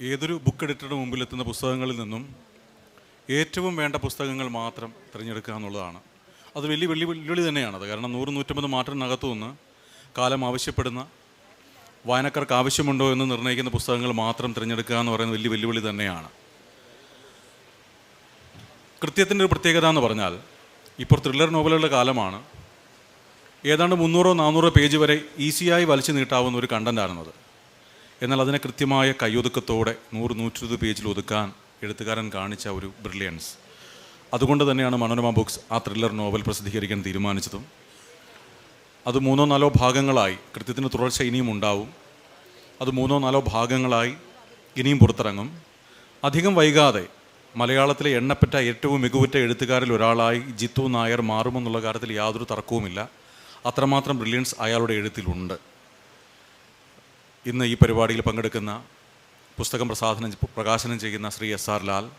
ഏതൊരു ബുക്ക് എഡിറ്ററുടെ മുമ്പിലെത്തുന്ന പുസ്തകങ്ങളിൽ നിന്നും ഏറ്റവും വേണ്ട പുസ്തകങ്ങൾ മാത്രം തിരഞ്ഞെടുക്കുക എന്നുള്ളതാണ്. അത് വലിയ വെള്ളി വെല്ലുവിളി തന്നെയാണത് കാരണം നൂറ് നൂറ്റമ്പത് മാറ്റത്തിനകത്തു നിന്ന് കാലം ആവശ്യപ്പെടുന്ന വായനക്കാർക്ക് ആവശ്യമുണ്ടോ എന്ന് നിർണയിക്കുന്ന പുസ്തകങ്ങൾ മാത്രം തിരഞ്ഞെടുക്കുക എന്ന് പറയുന്നത് വലിയ വെല്ലുവിളി തന്നെയാണ്. കൃത്യത്തിന്റെ ഒരു പ്രത്യേകത എന്ന് പറഞ്ഞാൽ ഇപ്പോൾ ത്രില്ലർ നോവലുകളുടെ കാലമാണ്. ഏതാണ്ട് മുന്നൂറോ നാനൂറോ പേജ് വരെ ഈസിയായി വലിച്ചു നീട്ടാവുന്ന ഒരു കണ്ടന്റായിരുന്നത് എന്നാൽ അതിനെ കൃത്യമായ കയ്യൊതുക്കത്തോടെ നൂറ് നൂറ്റിരുപത് പേജിൽ ഒതുക്കാൻ എഴുത്തുകാരൻ കാണിച്ച ഒരു ബ്രില്യൻസ്. അതുകൊണ്ട് തന്നെയാണ് മനോരമ ബുക്സ് ആ ത്രില്ലർ നോവൽ പ്രസിദ്ധീകരിക്കാൻ തീരുമാനിച്ചതും. അത് മൂന്നോ നാലോ ഭാഗങ്ങളായി കൃത്യത്തിന് തുടർച്ച ഇനിയും ഉണ്ടാവും. അത് മൂന്നോ നാലോ ഭാഗങ്ങളായി ഇനിയും പുറത്തിറങ്ങും. അധികം വൈകാതെ മലയാളത്തിലെ എണ്ണപ്പെട്ട ഏറ്റവും മികവുറ്റ എഴുത്തുകാരിൽ ഒരാളായി ജിത്തു നായർ മാറുമെന്നുള്ള കാര്യത്തിൽ യാതൊരു തർക്കവുമില്ല. അത്രമാത്രം ബ്രില്യൻസ് അയാളുടെ എഴുത്തിലുണ്ട്. ഇന്ന് ഈ പരിപാടിയിൽ പങ്കെടുക്കുന്ന പുസ്തകം പ്രസാധനം പ്രകാശനം ചെയ്യുന്ന ശ്രീ എസ് ആർ ലാൽ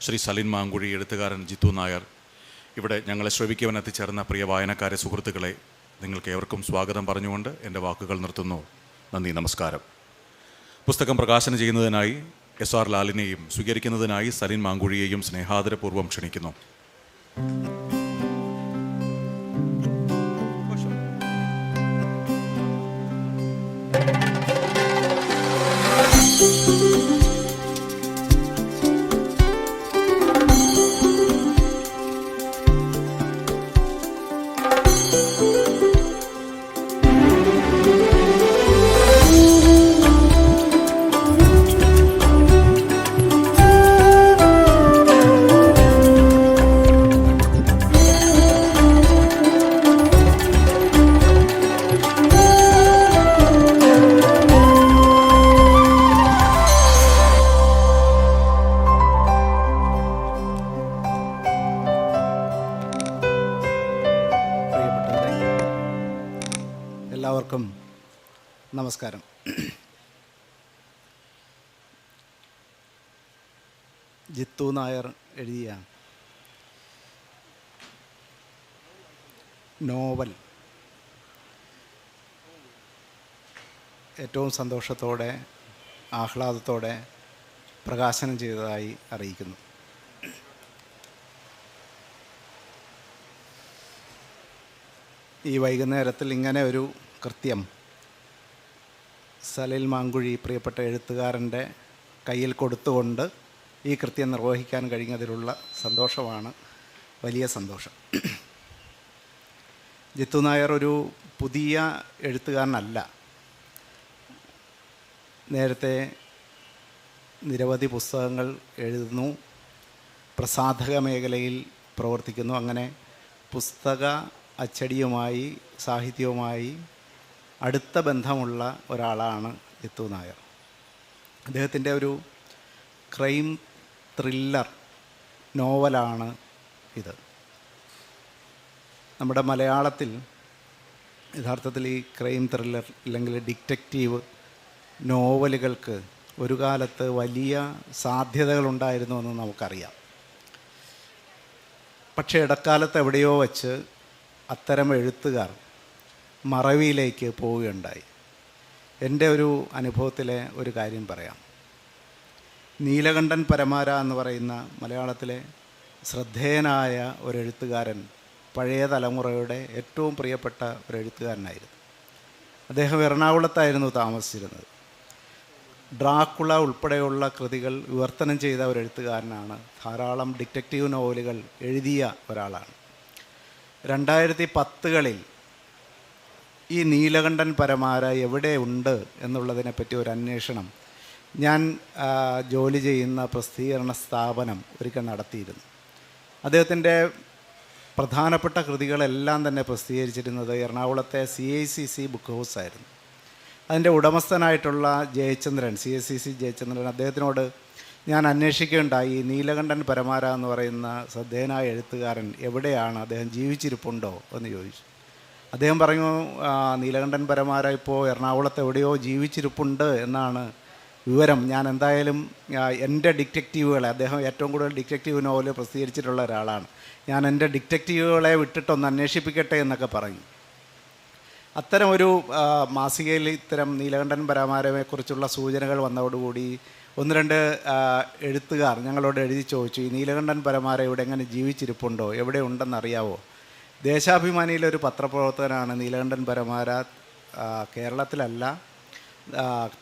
ശ്രീ സലിൻ മാങ്കുഴി എഴുത്തുകാരൻ ജിത്തു നായർ. ഇവിടെ ഞങ്ങളെ ശ്രവിക്കുവാൻ എത്തിച്ചേർന്ന പ്രിയ വായനക്കാരെ സുഹൃത്തുക്കളെ നിങ്ങൾക്ക് ഏവർക്കും സ്വാഗതം പറഞ്ഞുകൊണ്ട് എന്റെ വാക്കുകൾ നിർത്തുന്നു. നന്ദി നമസ്കാരം. പുസ്തകം പ്രകാശനം ചെയ്യുന്നതിനായി എസ് ആർ ലാലിനെയും സ്വീകരിക്കുന്നതിനായി സലിൻ മാങ്കുഴിയെയും സ്നേഹാദരപൂർവം ക്ഷണിക്കുന്നു. നായർ എഴുതിയ നോവൽ. ഏറ്റവും സന്തോഷത്തോടെ ആഹ്ലാദത്തോടെ പ്രകാശനം ചെയ്തതായി അറിയിക്കുന്നു. ഈ വൈകുന്നേരത്തിൽ ഇങ്ങനെ ഒരു കൃത്യം. സലിൽ മാങ്കുഴി പ്രിയപ്പെട്ട എഴുത്തുകാരന്റെ കയ്യിൽ കൊടുത്തുകൊണ്ട് ഈ കൃത്യം നിർവഹിക്കാൻ കഴിഞ്ഞതിലുള്ള സന്തോഷമാണ് വലിയ സന്തോഷം. ജിത്തു നായർ ഒരു പുതിയ എഴുത്തുകാരനല്ല. നേരത്തെ നിരവധി പുസ്തകങ്ങൾ എഴുതുന്നു പ്രസാധക മേഖലയിൽ പ്രവർത്തിക്കുന്നു. അങ്ങനെ പുസ്തക അച്ചടിയുമായി സാഹിത്യവുമായി അടുത്ത ബന്ധമുള്ള ഒരാളാണ് ജിത്തു നായർ. അദ്ദേഹത്തിന്റെ ഒരു ക്രൈം ത്രില്ലർ നോവലാണ് ഇത്. നമ്മുടെ മലയാളത്തിൽ യഥാർത്ഥത്തിൽ ഈ ക്രൈം ത്രില്ലർ അല്ലെങ്കിൽ ഡിറ്റക്റ്റീവ് നോവലുകൾക്ക് ഒരു കാലത്ത് വലിയ സാധ്യതകളുണ്ടായിരുന്നു എന്ന് നമുക്കറിയാം. പക്ഷേ ഇടക്കാലത്ത് എവിടെയോ വച്ച് അത്തരം എഴുത്തുകാർ മറവിയിലേക്ക് പോവുകയുണ്ടായി. എന്റെ ഒരു അനുഭവത്തിലെ ഒരു കാര്യം പറയാം. നീലകണ്ഠൻ പരമാര എന്ന് പറയുന്ന മലയാളത്തിലെ ശ്രദ്ധേയനായ ഒരെഴുത്തുകാരൻ പഴയ തലമുറയുടെ ഏറ്റവും പ്രിയപ്പെട്ട ഒരു എഴുത്തുകാരനായിരുന്നു അദ്ദേഹം എറണാകുളത്തായിരുന്നു താമസിച്ചിരുന്നത്. ഡ്രാക്കുള ഉൾപ്പെടെയുള്ള കൃതികൾ വിവർത്തനം ചെയ്ത ഒരു എഴുത്തുകാരനാണ് ധാരാളം ഡിറ്റക്റ്റീവ് നോവലുകൾ എഴുതിയ ഒരാളാണ്. രണ്ടായിരത്തി പത്തുകളിൽ ഈ നീലകണ്ഠൻ പരമാര എവിടെ ഉണ്ട് എന്നുള്ളതിനെപ്പറ്റി ഒരു അന്വേഷണം ഞാൻ ജോലി ചെയ്യുന്ന പ്രസിദ്ധീകരണ സ്ഥാപനം ഒരിക്കൽ നടത്തിയിരുന്നു. അദ്ദേഹത്തിന്റെ പ്രധാനപ്പെട്ട കൃതികളെല്ലാം തന്നെ പ്രസിദ്ധീകരിച്ചിരുന്നത് എറണാകുളത്തെ C I C C book house ആയിരുന്നു. അതിന്റെ ഉടമസ്ഥനായിട്ടുള്ള Jayachandran C S C C Jayachandran അദ്ദേഹത്തിനോട് ഞാൻ അന്വേഷിക്കുകയുണ്ടായി നീലകണ്ഠൻ പരമാര എന്ന് പറയുന്ന ശ്രദ്ധേയനായ എഴുത്തുകാരൻ എവിടെയാണ് അദ്ദേഹം ജീവിച്ചിരിപ്പുണ്ടോ എന്ന് ചോദിച്ചു. അദ്ദേഹം പറഞ്ഞു നീലകണ്ഠൻ പരമാര ഇപ്പോൾ എറണാകുളത്ത് എവിടെയോ ജീവിച്ചിരിപ്പുണ്ട് എന്നാണ് വിവരം. ഞാൻ എന്തായാലും എന്റെ ഡിറ്റക്റ്റീവുകളെ അദ്ദേഹം ഏറ്റവും കൂടുതൽ ഡിറ്റക്റ്റീവ് നോവൽ പ്രസിദ്ധീകരിച്ചിട്ടുള്ള ഒരാളാണ്. ഞാൻ എന്റെ ഡിറ്റക്റ്റീവുകളെ വിട്ടിട്ടൊന്ന് അന്വേഷിപ്പിക്കട്ടെ എന്നൊക്കെ പറഞ്ഞു. അത്തരം ഒരു മാസികയിൽ ഇത്തരം നീലകണ്ഠൻ പരാമാരമേക്കുറിച്ചുള്ള സൂചനകൾ വന്നതോടുകൂടി ഒന്ന് രണ്ട് എഴുത്തുകാർ ഞങ്ങളോട് എഴുതി ചോദിച്ചു ഈ നീലകണ്ഠൻ പരമാര ഇവിടെ എങ്ങനെ ജീവിച്ചിരിപ്പുണ്ടോ? എവിടെ ഉണ്ടെന്ന് അറിയാവോ ഒരു പത്രപ്രവർത്തകനാണ് നീലകണ്ഠൻ പരമാര കേരളത്തിലല്ല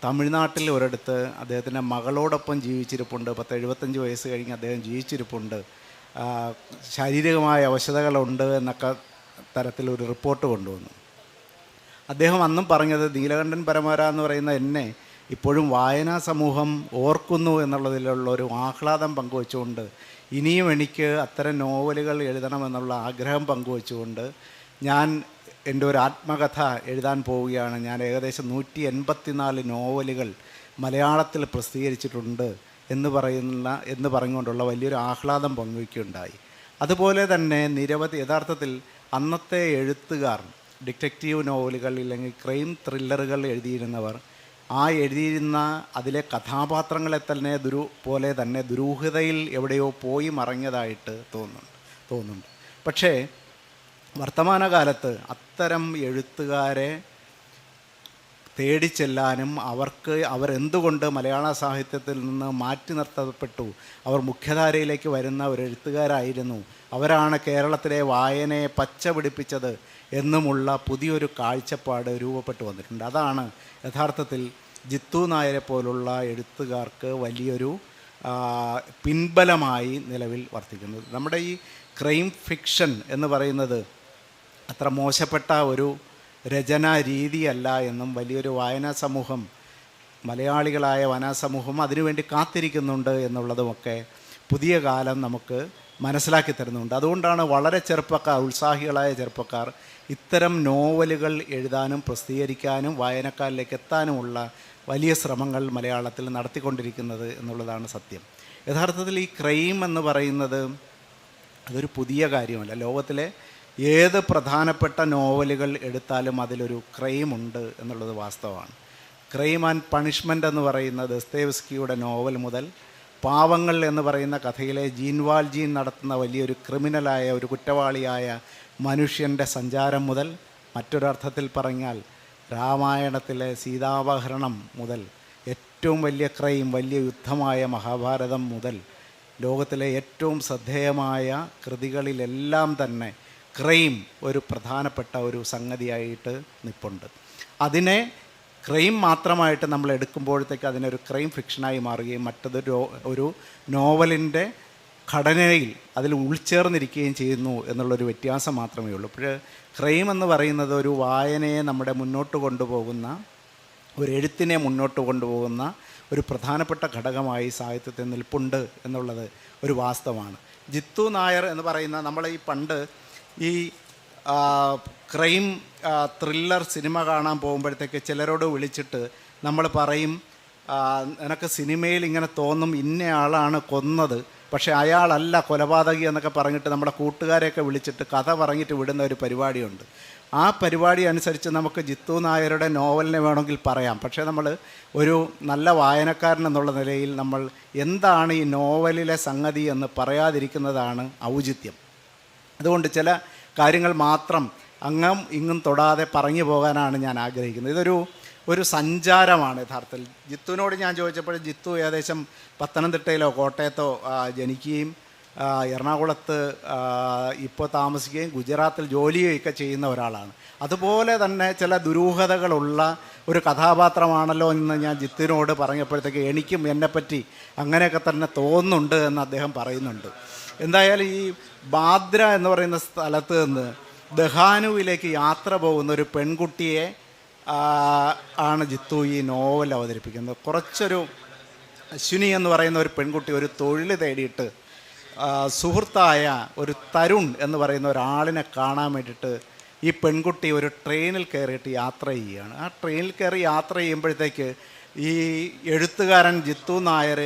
തമിഴ്നാട്ടിൽ ഒരിടത്ത് അദ്ദേഹത്തിന്റെ മകളോടൊപ്പം ജീവിച്ചിരിപ്പുണ്ട്. പത്ത് എഴുപത്തഞ്ച് വയസ്സ് കഴിഞ്ഞ് അദ്ദേഹം ജീവിച്ചിരിപ്പുണ്ട്. ശാരീരികമായ അവശതകളുണ്ട് എന്നൊക്കെ തരത്തിലൊരു റിപ്പോർട്ട് കൊണ്ടുവന്നു. അദ്ദേഹം അന്നും പറഞ്ഞത് നീലകണ്ഠൻ പരമാര എന്ന് പറയുന്ന എന്നെ ഇപ്പോഴും വായനാ സമൂഹം ഓർക്കുന്നു എന്നുള്ളതിലുള്ള ഒരു ആഹ്ലാദം പങ്കുവച്ചുകൊണ്ട് ഇനിയും എനിക്ക് അത്തരം നോവലുകൾ എഴുതണമെന്നുള്ള ആഗ്രഹം പങ്കുവച്ചുകൊണ്ട് ഞാൻ എന്റെ ഒരു ആത്മകഥ എഴുതാൻ പോവുകയാണ്. ഞാൻ ഏകദേശം നൂറ്റി എൺപത്തിനാല് നോവലുകൾ മലയാളത്തിൽ പ്രസിദ്ധീകരിച്ചിട്ടുണ്ട് എന്ന് പറയുന്ന എന്ന് പറഞ്ഞുകൊണ്ടുള്ള വലിയൊരു ആഹ്ലാദം പങ്കുവയ്ക്കുകയുണ്ടായി. അതുപോലെ തന്നെ നിരവധി യഥാർത്ഥത്തിൽ അന്നത്തെ എഴുത്തുകാർ ഡിറ്റക്റ്റീവ് നോവലുകൾ ഇല്ലെങ്കിൽ ക്രൈം ത്രില്ലറുകൾ എഴുതിയിരുന്നവർ ആ എഴുതിയിരുന്ന അതിലെ കഥാപാത്രങ്ങളെ തന്നെ ദുരു പോലെ തന്നെ ദുരൂഹതയിൽ എവിടെയോ പോയി മറഞ്ഞതായിട്ട് തോന്നുന്നുണ്ട് തോന്നുന്നുണ്ട്. പക്ഷേ വർത്തമാനകാലത്ത് അത്തരം എഴുത്തുകാരെ തേടിച്ചെല്ലാനും അവർക്ക് അവരെന്തുകൊണ്ട് മലയാള സാഹിത്യത്തിൽ നിന്ന് മാറ്റി നിർത്തപ്പെട്ടു? അവർ മുഖ്യധാരയിലേക്ക് വരുന്ന ഒരു എഴുത്തുകാരായിരുന്നു. അവരാണ് കേരളത്തിലെ വായനയെ പച്ച പിടിപ്പിച്ചത് എന്നുമുള്ള പുതിയൊരു കാഴ്ചപ്പാട് രൂപപ്പെട്ടു വന്നിട്ടുണ്ട്. അതാണ് യഥാർത്ഥത്തിൽ ജിത്തു നായരെ പോലുള്ള എഴുത്തുകാർക്ക് വലിയൊരു പിൻബലമായി നിലവിൽ വർത്തിക്കുന്നത്. നമ്മുടെ ഈ ക്രൈം ഫിക്ഷൻ എന്ന് പറയുന്നത് അത്ര മോശപ്പെട്ട ഒരു രചനാ രീതിയല്ല എന്നും വലിയൊരു വായനാ സമൂഹം മലയാളികളായ വായനാ സമൂഹം അതിനുവേണ്ടി കാത്തിരിക്കുന്നുണ്ട് എന്നുള്ളതുമൊക്കെ പുതിയ കാലം നമുക്ക് മനസ്സിലാക്കി തരുന്നുണ്ട്. അതുകൊണ്ടാണ് വളരെ ചെറുപ്പക്കാർ ഉത്സാഹികളായ ചെറുപ്പക്കാർ ഇത്തരം നോവലുകൾ എഴുതാനും പ്രസിദ്ധീകരിക്കാനും വായനക്കാരിലേക്ക് എത്താനുമുള്ള വലിയ ശ്രമങ്ങൾ മലയാളത്തിൽ നടത്തിക്കൊണ്ടിരിക്കുന്നത് എന്നുള്ളതാണ് സത്യം. യഥാർത്ഥത്തിൽ ഈ ക്രൈം എന്ന് പറയുന്നത് അതൊരു പുതിയ കാര്യമല്ല. ലോകത്തിലെ ഏത് പ്രധാനപ്പെട്ട നോവലുകൾ എടുത്താലും അതിലൊരു ക്രൈം ഉണ്ട് എന്നുള്ളത് വാസ്തവമാണ്. ക്രൈം ആൻഡ് പണിഷ്മെന്റ് എന്ന് പറയുന്ന ദസ്തേവ്സ്കിയുടെ നോവൽ മുതൽ പാവങ്ങൾ എന്ന് പറയുന്ന കഥയിലെ ജീൻവാൽ ജീൻ നടത്തുന്ന വലിയൊരു ക്രിമിനലായ ഒരു കുറ്റവാളിയായ മനുഷ്യന്റെ സഞ്ചാരം മുതൽ മറ്റൊരർത്ഥത്തിൽ പറഞ്ഞാൽ രാമായണത്തിലെ സീതാപഹരണം മുതൽ ഏറ്റവും വലിയ ക്രൈം വലിയ യുദ്ധമായ മഹാഭാരതം മുതൽ ലോകത്തിലെ ഏറ്റവും ശ്രദ്ധേയമായ കൃതികളിലെല്ലാം തന്നെ ക്രൈം ഒരു പ്രധാനപ്പെട്ട ഒരു സംഗതിയായിട്ട് നിപ്പുണ്ട്. അതിനെ ക്രൈം മാത്രമായിട്ട് നമ്മൾ എടുക്കുമ്പോഴത്തേക്ക് അതിനൊരു ക്രൈം ഫിക്ഷനായി മാറുകയും മറ്റത് ഒരു നോവലിന്റെ ഘടനയിൽ അതിൽ ഉൾച്ചേർന്നിരിക്കുകയും ചെയ്യുന്നു എന്നുള്ളൊരു വ്യത്യാസം മാത്രമേ ഉള്ളൂ. പക്ഷേ ക്രൈം എന്ന് പറയുന്നത് ഒരു വായനയെ നമ്മുടെ മുന്നോട്ട് കൊണ്ടുപോകുന്ന ഒരു എഴുത്തിനെ മുന്നോട്ട് കൊണ്ടുപോകുന്ന ഒരു പ്രധാനപ്പെട്ട ഘടകമായി സാഹിത്യത്തിൽ നിൽപ്പുണ്ട് എന്നുള്ളത് ഒരു വാസ്തവമാണ്. ജിത്തു നായർ എന്ന് പറയുന്ന നമ്മൾ ഈ പണ്ട് ഈ ക്രൈം ത്രില്ലർ സിനിമ കാണാൻ പോകുമ്പോഴത്തേക്ക് ചിലരോട് വിളിച്ചിട്ട് നമ്മൾ പറയും നിനക്ക് സിനിമയിൽ ഇങ്ങനെ തോന്നും ഇന്നയാളാണ് കൊന്നത്. പക്ഷേ അയാളല്ല കൊലപാതകി എന്നൊക്കെ പറഞ്ഞിട്ട് നമ്മുടെ കൂട്ടുകാരെയൊക്കെ വിളിച്ചിട്ട് കഥ പറഞ്ഞിട്ട് വിടുന്ന ഒരു പരിപാടിയുണ്ട്. ആ പരിപാടി അനുസരിച്ച് നമുക്ക് ജിത്തു നായരുടെ നോവലിനെ വേണമെങ്കിൽ പറയാം. പക്ഷേ നമ്മൾ ഒരു നല്ല വായനക്കാരൻ എന്നുള്ള നിലയിൽ നമ്മൾ എന്താണ് ഈ നോവലിലെ സംഗതി എന്ന് പറയാതിരിക്കുന്നതാണ് ഔചിത്യം. അതുകൊണ്ട് ചില കാര്യങ്ങൾ മാത്രം അങ്ങും ഇങ്ങും തൊടാതെ പറഞ്ഞു പോകാനാണ് ഞാൻ ആഗ്രഹിക്കുന്നത്. ഇതൊരു ഒരു സഞ്ചാരമാണ് യഥാർത്ഥത്തിൽ. ജിത്തുവിനോട് ഞാൻ ചോദിച്ചപ്പോൾ ജിത്തു ഏകദേശം പത്തനംതിട്ടയിലോ കോട്ടയത്തോ ജനിക്കുകയും എറണാകുളത്ത് ഇപ്പോൾ താമസിക്കുകയും ഗുജറാത്തിൽ ജോലിയൊക്കെ ചെയ്യുന്ന ഒരാളാണ്. അതുപോലെ തന്നെ ചില ദുരൂഹതകളുള്ള ഒരു കഥാപാത്രമാണല്ലോ എന്ന് ഞാൻ ജിത്തിനോട് പറഞ്ഞപ്പോഴത്തേക്ക് എനിക്കും എന്നെപ്പറ്റി അങ്ങനെയൊക്കെ തന്നെ തോന്നുന്നുണ്ട് എന്ന് അദ്ദേഹം പറയുന്നുണ്ട്. എന്തായാലും ഈ ബാദ്ര എന്ന് പറയുന്ന സ്ഥലത്ത് നിന്ന് ദഹാനുവിലേക്ക് യാത്ര പോകുന്ന ഒരു പെൺകുട്ടിയെ ആണ് ജിത്തു ഈ നോവൽ അവതരിപ്പിക്കുന്നത്. കുറച്ചൊരു അശ്വിനി എന്ന് പറയുന്ന ഒരു പെൺകുട്ടി ഒരു തൊഴിൽ തേടിയിട്ട് സുഹൃത്തായ ഒരു തരുൺ എന്ന് പറയുന്ന ഒരാളിനെ കാണാൻ വേണ്ടിയിട്ട് ഈ പെൺകുട്ടി ഒരു ട്രെയിനിൽ കയറിയിട്ട് യാത്ര ചെയ്യുകയാണ്. ആ ട്രെയിനിൽ കയറി യാത്ര ചെയ്യുമ്പോഴത്തേക്ക് ഈ എഴുത്തുകാരൻ ജിത്തു നായർ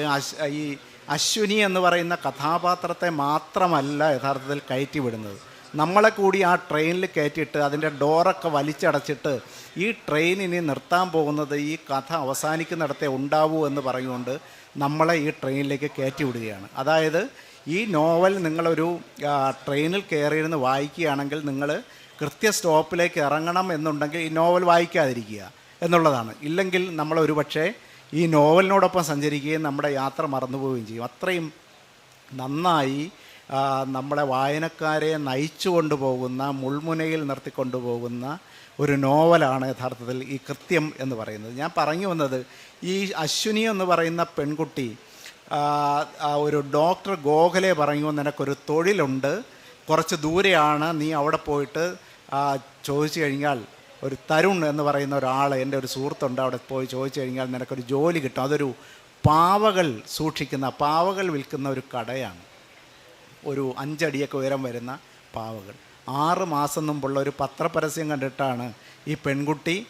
ഈ അശ്വിനി എന്ന് പറയുന്ന കഥാപാത്രത്തെ മാത്രമല്ല യഥാർത്ഥത്തിൽ കയറ്റി വിടുന്നത് നമ്മളെ കൂടി ആ ട്രെയിനിൽ കയറ്റിയിട്ട് അതിന്റെ ഡോറൊക്കെ വലിച്ചടച്ചിട്ട് ഈ ട്രെയിൻ ഇനി നിർത്താൻ പോകുന്നത് ഈ കഥ അവസാനിക്കുന്നിടത്തെ ഉണ്ടാവൂ എന്ന് പറഞ്ഞുകൊണ്ട് നമ്മളെ ഈ ട്രെയിനിലേക്ക് കയറ്റി വിടുകയാണ് അതായത് ഈ നോവൽ നിങ്ങളൊരു ട്രെയിനിൽ കയറിയിരുന്ന് വായിക്കുകയാണെങ്കിൽ നിങ്ങൾ കൃത്യ സ്റ്റോപ്പിലേക്ക് ഇറങ്ങണം എന്നുണ്ടെങ്കിൽ ഈ നോവൽ വായിക്കാതിരിക്കുക എന്നുള്ളതാണ്. ഇല്ലെങ്കിൽ നമ്മൾ ഒരുപക്ഷെ ഈ നോവലിനോടൊപ്പം സഞ്ചരിക്കുകയും നമ്മുടെ യാത്ര മറന്നുപോവുകയും ചെയ്യും. അത്രയും നന്നായി നമ്മളെ വായനക്കാരെ നയിച്ചു കൊണ്ടുപോകുന്ന മുൾമുനയിൽ നിർത്തിക്കൊണ്ടുപോകുന്ന ഒരു നോവലാണ് യഥാർത്ഥത്തിൽ ഈ കൃത്യം എന്ന് പറയുന്നത്. ഞാൻ പറഞ്ഞു വന്നത് ഈ അശ്വിനി എന്ന് പറയുന്ന പെൺകുട്ടി ഒരു ഡോക്ടർ ഗോഖലെ പറഞ്ഞു നിനക്കൊരു തൊഴിലുണ്ട്. കുറച്ച് ദൂരെയാണ്. നീ അവിടെ പോയിട്ട് ചോദിച്ചു കഴിഞ്ഞാൽ ഒരു തരുൺ എന്ന് പറയുന്ന ഒരാൾ എന്റെ ഒരു സുഹൃത്തുണ്ട് അവിടെ പോയി ചോദിച്ചു കഴിഞ്ഞാൽ നിനക്കൊരു ജോലി കിട്ടും. അതൊരു പാവകൾ സൂക്ഷിക്കുന്ന പാവകൾ വിൽക്കുന്ന ഒരു കടയാണ്. ഒരു അഞ്ചടിയൊക്കെ ഉയരം വരുന്ന പാവകൾ. ആറ് മാസം മുമ്പുള്ള ഒരു പത്രപരസ്യം കണ്ടിട്ടാണ് ഈ പെൺകുട്ടി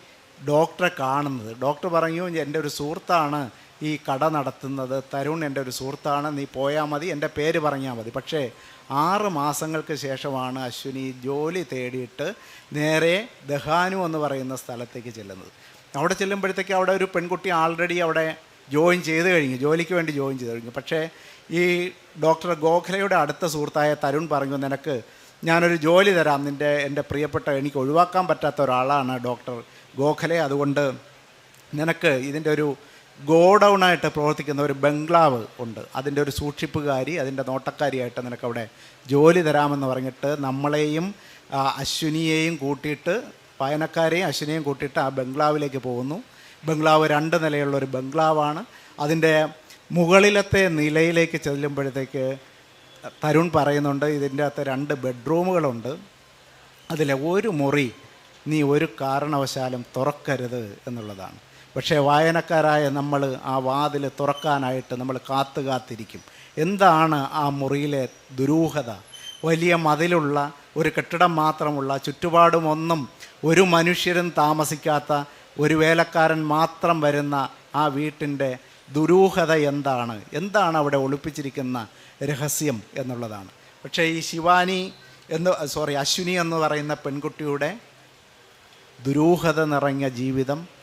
ഡോക്ടറെ കാണുന്നത്. ഡോക്ടർ പറഞ്ഞു എന്റെ ഒരു സുഹൃത്താണ് ഈ കട നടത്തുന്നത്. തരുൺ എന്റെ ഒരു സുഹൃത്താണ്. നീ പോയാൽ മതി. എന്റെ പേര് പറഞ്ഞാൽ മതി. പക്ഷേ ആറ് മാസങ്ങൾക്ക് ശേഷമാണ് അശ്വിനി ജോലി തേടിയിട്ട് നേരെ ദഹാനു എന്ന് പറയുന്ന സ്ഥലത്തേക്ക് ചെല്ലുന്നത്. അവിടെ ചെല്ലുമ്പോഴത്തേക്ക് അവിടെ ഒരു പെൺകുട്ടി ആൾറെഡി അവിടെ ജോയിൻ ചെയ്ത് കഴിഞ്ഞു. ജോലിക്ക് വേണ്ടി ജോയിൻ ചെയ്ത് കഴിഞ്ഞു. പക്ഷേ ഈ ഡോക്ടർ ഗോഖലയുടെ അടുത്ത സുഹൃത്തായ തരുൺ പറഞ്ഞു നിനക്ക് ഞാനൊരു ജോലി തരാം. നിന്റെ എന്റെ പ്രിയപ്പെട്ട എനിക്ക് ഒഴിവാക്കാൻ പറ്റാത്ത ഒരാളാണ് ഡോക്ടർ ഗോഖലെ. അതുകൊണ്ട് നിനക്ക് ഇതിന്റെ ഒരു ഗോഡൗണായിട്ട് പ്രവർത്തിക്കുന്ന ഒരു ബംഗ്ലാവ് ഉണ്ട്. അതിന്റെ ഒരു സൂക്ഷിപ്പുകാരി അതിന്റെ നോട്ടക്കാരിയായിട്ട് നിനക്ക് അവിടെ ജോലി തരാമെന്ന് പറഞ്ഞിട്ട് നമ്മളെയും അശ്വിനിയെയും കൂട്ടിയിട്ട് വായനക്കാരെയും അശ്വിനിയെയും കൂട്ടിയിട്ട് ആ ബംഗ്ലാവിലേക്ക് പോകുന്നു. ബംഗ്ലാവ് രണ്ട് നിലയുള്ള ഒരു ബംഗ്ലാവാണ്. അതിന്റെ മുകളിലത്തെ നിലയിലേക്ക് ചെല്ലുമ്പോഴത്തേക്ക് തരുൺ പറയുന്നുണ്ട് ഇതിന്റെ അകത്ത് രണ്ട് ബെഡ്റൂമുകളുണ്ട്. അതിലെ ഒരു മുറി നീ ഒരു കാരണവശാലും തുറക്കരുത് എന്നുള്ളതാണ്. പക്ഷേ വായനക്കാരായ നമ്മൾ ആ വാതിൽ തുറക്കാനായിട്ട് നമ്മൾ കാത്തു കാത്തിരിക്കും. എന്താണ് ആ മുറിയിലെ ദുരൂഹത? വലിയ മതിലുള്ള ഒരു കെട്ടിടം മാത്രമുള്ള ചുറ്റുപാടുമൊന്നും ഒരു മനുഷ്യരും താമസിക്കാത്ത ഒരു വേലക്കാരൻ മാത്രം വരുന്ന ആ വീട്ടിന്റെ ദുരൂഹത എന്താണ്? എന്താണ് അവിടെ ഒളിപ്പിച്ചിരിക്കുന്ന രഹസ്യം എന്നുള്ളതാണ്. പക്ഷേ ഈ ശിവാനി എന്ന് സോറി അശ്വിനി എന്ന് പറയുന്ന പെൺകുട്ടിയുടെ ദുരൂഹത നിറഞ്ഞ ജീവിതം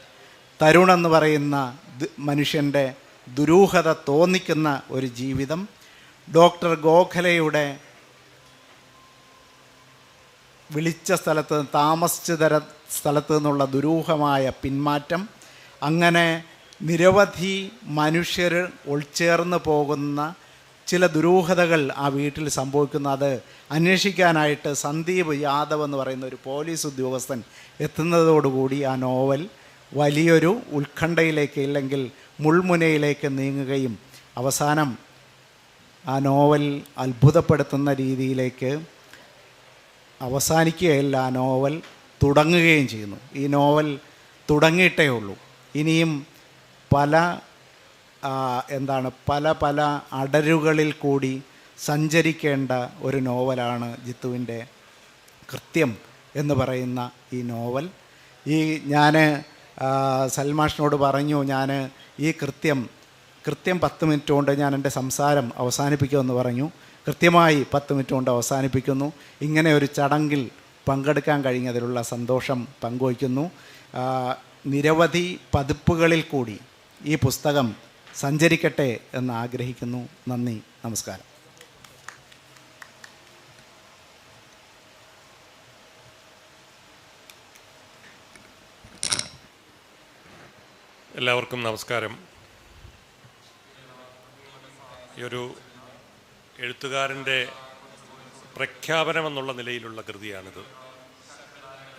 തരുൺ എന്ന് പറയുന്ന മനുഷ്യന്റെ ദുരൂഹത തോന്നിക്കുന്ന ഒരു ജീവിതം. ഡോക്ടർ ഗോഖലയുടെ വിളിച്ച സ്ഥലത്ത് താമസിച്ച തര സ്ഥലത്ത് നിന്നുള്ള ദുരൂഹമായ പിന്മാറ്റം. അങ്ങനെ നിരവധി മനുഷ്യർ ഒളിച്ചേർന്ന് പോകുന്ന ചില ദുരൂഹതകൾ ആ വീട്ടിൽ സംഭവിക്കുന്ന. അത് അന്വേഷിക്കാനായിട്ട് സന്ദീപ് യാദവ് എന്ന് പറയുന്ന ഒരു പോലീസ് ഉദ്യോഗസ്ഥൻ എത്തുന്നതോടുകൂടി ആ നോവൽ വലിയൊരു ഉത്കണ്ഠയിലേക്ക് ഇല്ലെങ്കിൽ മുൾമുനയിലേക്ക് നീങ്ങുകയും അവസാനം ആ നോവൽ അത്ഭുതപ്പെടുത്തുന്ന രീതിയിലേക്ക് അവസാനിക്കുകയല്ല ആ നോവൽ തുടങ്ങുകയും ചെയ്യുന്നു. ഈ നോവൽ തുടങ്ങിയിട്ടേ ഉള്ളൂ. ഇനിയും പല എന്താണ് പല പല അടരുകളിൽ കൂടി സഞ്ചരിക്കേണ്ട ഒരു നോവലാണ് ജിത്തുവിന്റെ കൃത്യം എന്ന് പറയുന്ന ഈ നോവൽ. ഈ ഞാൻ സൽമാഷിനോട് പറഞ്ഞു ഞാൻ ഈ കൃത്യം കൃത്യം പത്ത് മിനിറ്റ് കൊണ്ട് ഞാൻ എന്റെ സംസാരം അവസാനിപ്പിക്കുമെന്ന് പറഞ്ഞു. കൃത്യമായി പത്ത് മിനിറ്റ് കൊണ്ട് അവസാനിപ്പിക്കുന്നു. ഇങ്ങനെ ഒരു ചടങ്ങിൽ പങ്കെടുക്കാൻ കഴിഞ്ഞതിലുള്ള സന്തോഷം പങ്കുവയ്ക്കുന്നു. നിരവധി പതിപ്പുകളിൽ കൂടി ഈ പുസ്തകം സഞ്ചരിക്കട്ടെ എന്ന് ആഗ്രഹിക്കുന്നു. നന്ദി നമസ്കാരം. എല്ലാവർക്കും നമസ്കാരം. ഈ ഒരു എഴുത്തുകാരന്റെ പ്രഖ്യാപനം എന്നുള്ള നിലയിലുള്ള കൃതിയാണിത്.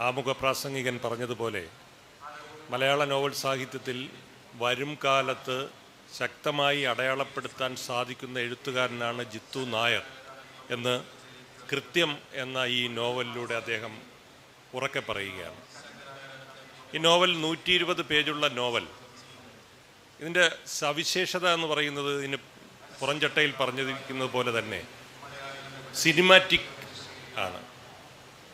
ആമുഖ പ്രാസംഗികൻ പറഞ്ഞതുപോലെ മലയാള നോവൽ സാഹിത്യത്തിൽ വരും കാലത്ത് ശക്തമായി അടയാളപ്പെടുത്താൻ സാധിക്കുന്ന എഴുത്തുകാരനാണ് ജിത്തു നായർ എന്ന് കൃത്യം എന്ന ഈ നോവലിലൂടെ അദ്ദേഹം ഉറക്കെ പറയുകയാണ്. ഈ നോവൽ നൂറ്റി ഇരുപത് പേജുള്ള നോവൽ ഇതിന്റെ സവിശേഷത എന്ന് പറയുന്നത് ഇതിന് പുറംചട്ടയിൽ പറഞ്ഞിരിക്കുന്നത് പോലെ തന്നെ സിനിമാറ്റിക് ആണ്.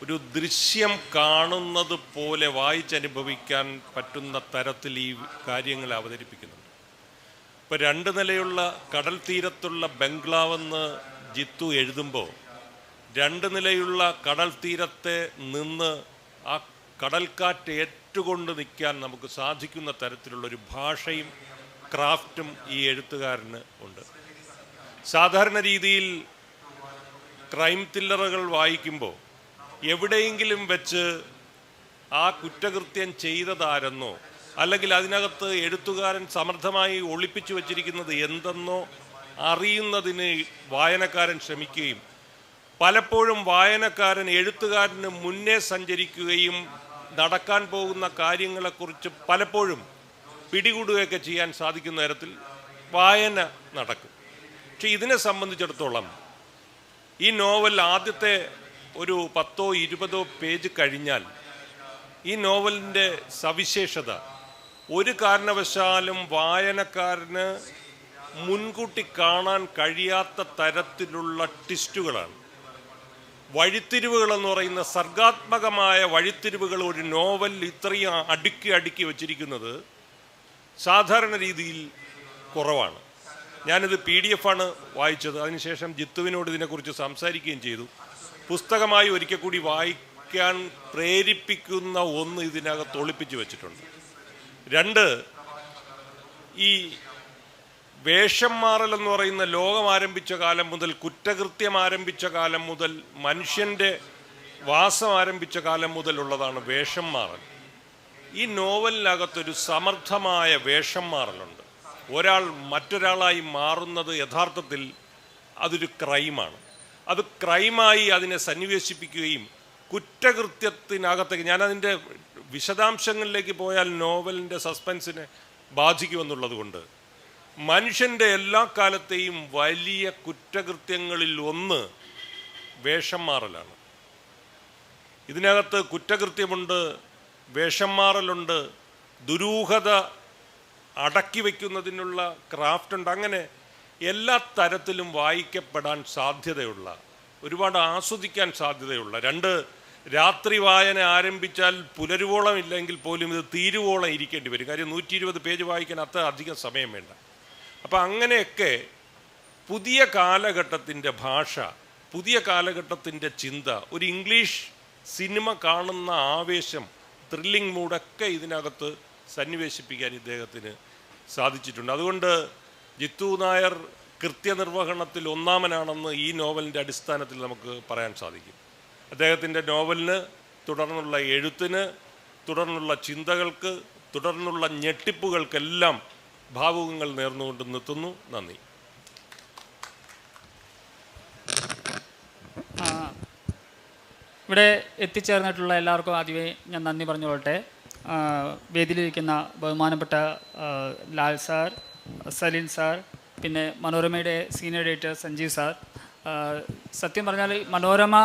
ഒരു ദൃശ്യം കാണുന്നത് പോലെ വായിച്ചനുഭവിക്കാൻ പറ്റുന്ന തരത്തിൽ ഈ കാര്യങ്ങൾ അവതരിപ്പിക്കുന്നുണ്ട്. ഇപ്പോൾ രണ്ട് നിലയുള്ള കടൽ തീരത്തുള്ള ബംഗ്ലാവെന്ന് ജിത്തു എഴുതുമ്പോൾ രണ്ട് നിലയുള്ള കടൽ തീരത്തെ നിന്ന് ആ കടൽക്കാറ്റ് ഏറ്റുകൊണ്ട് നിൽക്കാൻ നമുക്ക് സാധിക്കുന്ന തരത്തിലുള്ള ഒരു ഭാഷയും ക്രാഫ്റ്റും ഈ എഴുത്തുകാരന് ഉണ്ട്. സാധാരണ രീതിയിൽ ക്രൈം ത്രില്ലറുകൾ വായിക്കുമ്പോൾ എവിടെയെങ്കിലും വെച്ച് ആ കുറ്റകൃത്യം ചെയ്തതാരെന്നോ അല്ലെങ്കിൽ അതിനകത്ത് എഴുത്തുകാരൻ സമർത്ഥമായി ഒളിപ്പിച്ചു വച്ചിരിക്കുന്നത് എന്തെന്നോ അറിയുന്നതിന് വായനക്കാരൻ ശ്രമിക്കുകയും പലപ്പോഴും വായനക്കാരൻ എഴുത്തുകാരന് മുന്നേ സഞ്ചരിക്കുകയും നടക്കാൻ പോകുന്ന കാര്യങ്ങളെക്കുറിച്ച് പലപ്പോഴും പിടികൂടുകയൊക്കെ ചെയ്യാൻ സാധിക്കുന്ന തരത്തിൽ വായന നടക്കും. പക്ഷെ ഇതിനെ സംബന്ധിച്ചിടത്തോളം ഈ നോവൽ ആദ്യത്തെ ഒരു പത്തോ ഇരുപതോ പേജ് കഴിഞ്ഞാൽ ഈ നോവലിന്റെ സവിശേഷത ഒരു കാരണവശാലും വായനക്കാരന് മുൻകൂട്ടി കാണാൻ കഴിയാത്ത തരത്തിലുള്ള ട്വിസ്റ്റുകളാണ്. വഴിത്തിരിവുകൾ എന്ന് പറയുന്ന സർഗാത്മകമായ വഴിത്തിരിവുകൾ ഒരു നോവൽ ഇത്രയും അടുക്കി അടുക്കി വച്ചിരിക്കുന്നത് സാധാരണ രീതിയിൽ കുറവാണ്. ഞാനിത് പി ഡി എഫ് ആണ് വായിച്ചത്. അതിനുശേഷം ജിത്തുവിനോട് ഇതിനെക്കുറിച്ച് സംസാരിക്കുകയും ചെയ്തു. പുസ്തകമായി ഒരിക്കൽ കൂടി വായിക്കാൻ പ്രേരിപ്പിക്കുന്ന ഒന്ന് ഇതിനകത്ത് ഒളിപ്പിച്ചു വെച്ചിട്ടുണ്ട്. രണ്ട് ഈ വേഷം മാറലെന്ന് പറയുന്ന ലോകം ആരംഭിച്ച കാലം മുതൽ കുറ്റകൃത്യം ആരംഭിച്ച കാലം മുതൽ മനുഷ്യന്റെ വാസം ആരംഭിച്ച കാലം മുതലുള്ളതാണ് വേഷം മാറൽ. ഈ നോവലിനകത്തൊരു സമർത്ഥമായ വേഷം മാറലുണ്ട്. ഒരാൾ മറ്റൊരാളായി മാറുന്നത് യഥാർത്ഥത്തിൽ അതൊരു ക്രൈമാണ്. അത് ക്രൈമായി അതിനെ സന്നിവേശിപ്പിക്കുകയും കുറ്റകൃത്യത്തിനകത്തേക്ക് ഞാനതിന്റെ വിശദാംശങ്ങളിലേക്ക് പോയാൽ നോവലിന്റെ സസ്പെൻസിനെ ബാധിക്കുമെന്നുള്ളത് കൊണ്ട് മനുഷ്യന്റെ എല്ലാ കാലത്തെയും വലിയ കുറ്റകൃത്യങ്ങളിൽ ഒന്ന് വേഷം മാറലാണ്. ഇതിനകത്ത് കുറ്റകൃത്യമുണ്ട് വേഷം മാറലുണ്ട് ദുരൂഹത അടക്കി വയ്ക്കുന്നതിനുള്ള ക്രാഫ്റ്റ് ഉണ്ട്. അങ്ങനെ എല്ലാ തരത്തിലും വായിക്കപ്പെടാൻ സാധ്യതയുള്ള ഒരുപാട് ആസ്വദിക്കാൻ സാധ്യതയുള്ള രണ്ട് രാത്രി വായന ആരംഭിച്ചാൽ പുലരുവോളം ഇല്ലെങ്കിൽ പോലും ഇത് തീരുവോളം ഇരിക്കേണ്ടി വരും. കാര്യം നൂറ്റി ഇരുപത് പേജ് വായിക്കാൻ അത്ര അധികം സമയം വേണ്ട. അപ്പം അങ്ങനെയൊക്കെ പുതിയ കാലഘട്ടത്തിന്റെ ഭാഷ പുതിയ കാലഘട്ടത്തിന്റെ ചിന്ത ഒരു ഇംഗ്ലീഷ് സിനിമ കാണുന്ന ആവേശം ത്രില്ലിംഗ് മൂഡൊക്കെ ഇതിനകത്ത് സന്നിവേശിപ്പിക്കാൻ ഇദ്ദേഹത്തിന് സാധിച്ചിട്ടുണ്ട്. അതുകൊണ്ട് ജിത്തു നായർ കൃത്യനിർവഹണത്തിൽ ഒന്നാമനാണെന്ന് ഈ നോവലിന്റെ അടിസ്ഥാനത്തിൽ നമുക്ക് പറയാൻ സാധിക്കും. അദ്ദേഹത്തിന്റെ നോവലിന് തുടർന്നുള്ള എഴുത്തിന് തുടർന്നുള്ള ചിന്തകൾക്ക് തുടർന്നുള്ള ഞെട്ടിപ്പുകൾക്കെല്ലാം ഭാവുകങ്ങൾ നേർന്നുകൊണ്ട് നിർത്തുന്നു. നന്ദി. ഇവിടെ എത്തിച്ചേർന്നിട്ടുള്ള എല്ലാവർക്കും ആദ്യമേ ഞാൻ നന്ദി പറഞ്ഞുകൊള്ളട്ടെ. വേദിയിലിരിക്കുന്ന ബഹുമാനപ്പെട്ട ലാൽ സാർ സലീൽ സാർ പിന്നെ മനോരമയുടെ സീനിയർ എഡിറ്റർ സഞ്ജീവ് സാർ. സത്യം പറഞ്ഞാൽ മനോരമ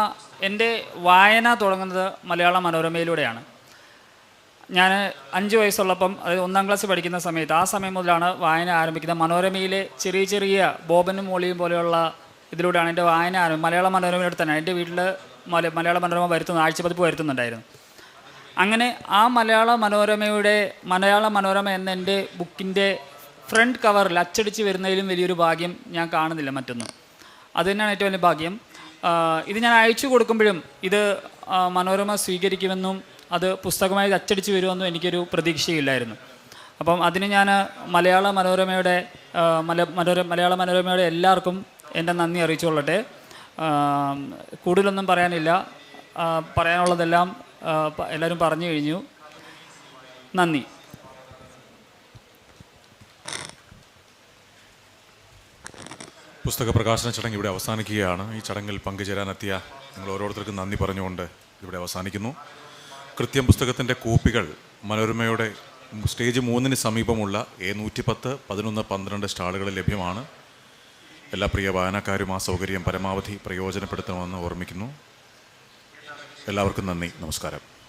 എന്റെ വായന തുടങ്ങുന്നത് മലയാള മനോരമയിലൂടെയാണ്. ഞാൻ അഞ്ച് വയസ്സുള്ളപ്പം അതായത് ഒന്നാം ക്ലാസ് പഠിക്കുന്ന സമയത്ത് ആ സമയം മുതലാണ് വായന ആരംഭിക്കുന്നത്. മനോരമയിലെ ചെറിയ ചെറിയ ബോബനും മോളിയും പോലെയുള്ള ഇതിലൂടെയാണ് എന്റെ വായന ആരംഭം. മലയാള മനോരമയുടെ തന്നെ. എന്റെ വീട്ടിൽ മലയാള മനോരമ വരുത്തുന്ന ആഴ്ചപ്പതിപ്പ് വരുത്തുന്നുണ്ടായിരുന്നു. അങ്ങനെ ആ മലയാള മനോരമയുടെ മലയാള മനോരമ എന്ന എന്റെ ബുക്കിന്റെ ഫ്രണ്ട് കവറിൽ അച്ചടിച്ച് വരുന്നതിലും വലിയൊരു ഭാഗ്യം ഞാൻ കാണുന്നില്ല മറ്റൊന്നും. അത് തന്നെയാണ് ഏറ്റവും വലിയ ഭാഗ്യം. ഇത് ഞാൻ അയച്ചു കൊടുക്കുമ്പോഴും ഇത് മനോരമ സ്വീകരിക്കുമെന്നും അത് പുസ്തകമായി അച്ചടിച്ച് വരുമെന്നും എനിക്കൊരു പ്രതീക്ഷയില്ലായിരുന്നു. അപ്പം അതിന് ഞാൻ മലയാള മനോരമയുടെ മല മനോര മലയാള മനോരമയുടെ എല്ലാവർക്കും എന്റെ നന്ദി അറിയിച്ചുകൊള്ളട്ടെ. കൂടുതലൊന്നും പറയാനില്ല. പറയാനുള്ളതെല്ലാം എല്ലാവരും പറഞ്ഞു കഴിഞ്ഞു. നന്ദി. പുസ്തക പ്രകാശന ചടങ്ങ് ഇവിടെ അവസാനിക്കുകയാണ്. ഈ ചടങ്ങിൽ പങ്കുചേരാനെത്തിയ നിങ്ങൾ ഓരോരുത്തർക്കും നന്ദി പറഞ്ഞുകൊണ്ട് ഇവിടെ അവസാനിക്കുന്നു. കൃത്യം പുസ്തകത്തിന്റെ കോപ്പികൾ മനോരമയുടെ സ്റ്റേജ് മൂന്നിന് സമീപമുള്ള എ നൂറ്റി പത്ത് പതിനൊന്ന് പന്ത്രണ്ട് സ്റ്റാളുകളിൽ ലഭ്യമാണ്. എല്ലാ പ്രിയ വായനക്കാരും ആ സൗകര്യം പരമാവധി പ്രയോജനപ്പെടുത്തണമെന്ന് ഓർമ്മിക്കുന്നു. എല്ലാവർക്കും നന്ദി. നമസ്കാരം.